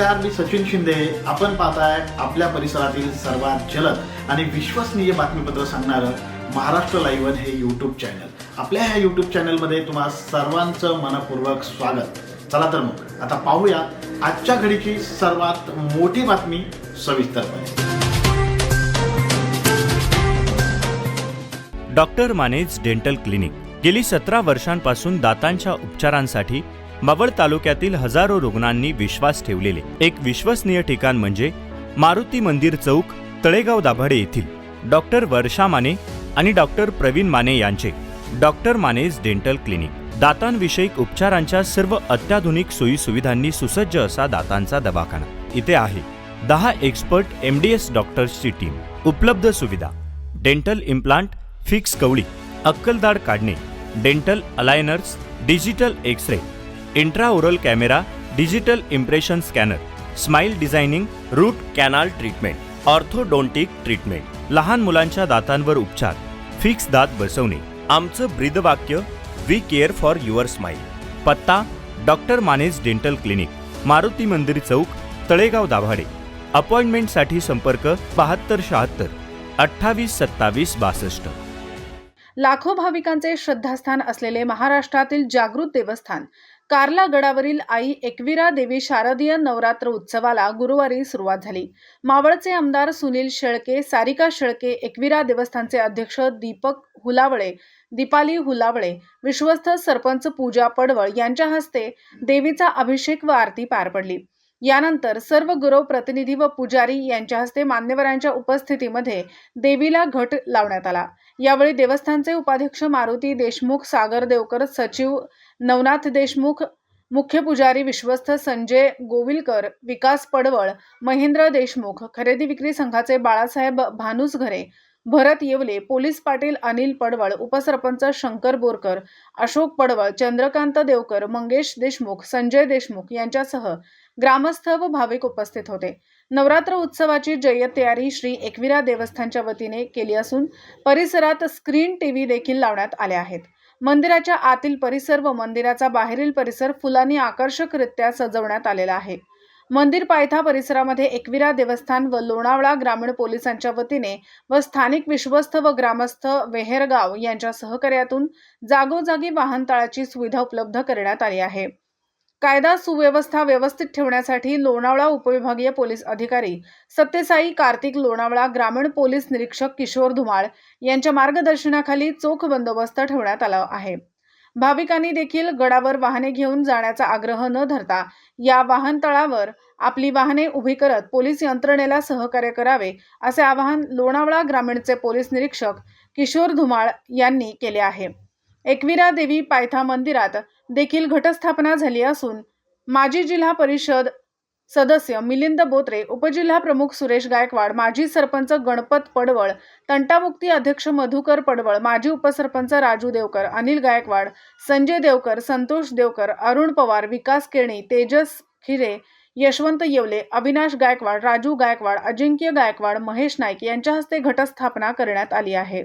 नमस्कार मी सचिन शिंदे. आपण पाहताय आपल्या परिसरातील सर्वात जलद आणि विश्वसनीय बातमीपत्र सांगणारं महाराष्ट्र लाईव्हन हे यूट्यूब चॅनल आपल्या ह्या यूट्यूब चॅनलमध्ये तुम्हा सर्वांचं मनपूर्वक स्वागत. चला तर मग आता पाहूया आजच्या घडीची सर्वात मोठी बातमी सविस्तरपणे. डॉक्टर मानेज डेंटल क्लिनिक गेली सतरा वर्षांपासून दातांच्या उपचारांसाठी मावळ तालुक्यातील हजारो रुग्णांनी विश्वास ठेवलेले. एक विश्वसनीय ठिकाण म्हणजे मारुती मंदिर चौक तळेगाव दाभाडे येथील. डॉक्टर वर्षा माने आणि डॉक्टर प्रवीण माने यांचे. Doctor Mane's dental clinic. दातांविषयक उपचारांच्या सर्व अत्याधुनिक सोयी सुविधांनी सुसज्ज असा दातांचा दवाखाना. इथे आहे. दहा एक्सपर्ट एम डी एस डॉक्टर्सची टीम. उपलब्ध सुविधा. डेंटल इम्प्लांट फिक्स कवळी अक्कलदाड काढणे dental aligners digital x ray intraoral camera digital impression scanner smile designing root canal treatment orthodontic treatment लहान मुलांच्या दातांवर उपचार फिक्स दात बसवणे आमचं ब्रीदवाक्य we care for your smile पत्ता doctor Mane's dental clinic Maruti Mandir Chowk Talegaon Dabhade. अपॉइंटमेंटसाठी संपर्क बहात्तर शहात्तर अठ्ठावीस सत्तावीस बासष्ट. लाखो भाविकांचे श्रद्धास्थान असलेले महाराष्ट्रातील जागृत देवस्थान कार्ला गडावरील आई एकविरा देवी शारदीय नवरात्र उत्सवाला गुरुवारी सुरुवात झाली. मावळचे आमदार सुनील शेळके सारिका शेळके एकविरा देवस्थानचे अध्यक्ष दीपक हुलावळे दीपाली हुलावळे विश्वस्त सरपंच पूजा पडवळ यांच्या हस्ते देवीचा अभिषेक व आरती पार पडली. यानंतर सर्व गुरव प्रतिनिधी व पुजारी यांच्या हस्ते मान्यवरांच्या उपस्थितीमध्ये देवीला घट लावण्यात आला. यावेळी देवस्थानचे उपाध्यक्ष मारुती देशमुख सागर देवकर सचिव नवनाथ देशमुख मुख्य पुजारी विश्वस्त संजय गोविलकर विकास पडवळ महेंद्र देशमुख खरेदी विक्री संघाचे बाळासाहेब भानुसघरे भरत येवले पोलीस पाटील अनिल पडवळ उपसरपंच शंकर बोरकर अशोक पडवळ चंद्रकांत देवकर मंगेश देशमुख संजय देशमुख यांच्यासह ग्रामस्थ व भाविक उपस्थित होते. नवरात्र उत्सवाची जय्यत तयारी श्री एकविरा देवस्थानच्या वतीने केली असून परिसरात स्क्रीन टीव्ही देखील लावण्यात आले आहेत. मंदिराच्या आतील परिसर व मंदिराचा बाहेरील परिसर फुलांनी आकर्षकरित्या सजवण्यात आलेला आहे. मंदिर पायथा परिसरामध्ये एकविरा देवस्थान व लोणावळा ग्रामीण पोलिसांच्या वतीने व स्थानिक विश्वस्त व ग्रामस्थ वेहेरगाव यांच्या सहकार्यातून जागोजागी वाहनतळाची सुविधा उपलब्ध करण्यात आली आहे. कायदा सुव्यवस्था व्यवस्थित ठेवण्यासाठी लोणावळा उपविभागीय पोलीस अधिकारी सत्यसाई कार्तिक लोणावळा ग्रामीण पोलीस निरीक्षक किशोर धुमाळ यांच्या मार्गदर्शनाखाली चोख बंदोबस्त ठेवण्यात आला आहे. भाविकांनी देखील गडावर वाहने घेऊन जाण्याचा आग्रह न धरता या वाहनतळावर आपली वाहने उभी करत पोलीस यंत्रणेला सहकार्य करावे असे आवाहन लोणावळा ग्रामीणचे पोलीस निरीक्षक किशोर धुमाळ यांनी केले आहे. एकविरा देवी पायथा मंदिरात देखील घटस्थापना झाली असून माजी जिल्हा परिषद सदस्य मिलिंद बोत्रे उपजिल्हा प्रमुख सुरेश गायकवाड माजी सरपंच गणपत पडवळ तंटामुक्ती अध्यक्ष मधुकर पडवळ माजी उपसरपंच राजू देवकर अनिल गायकवाड संजय देवकर संतोष देवकर अरुण पवार विकास केणी तेजस खिरे यशवंत येवले अविनाश गायकवाड राजू गायकवाड अजिंक्य गायकवाड महेश नाईक यांच्या हस्ते घटस्थापना करण्यात आली आहे.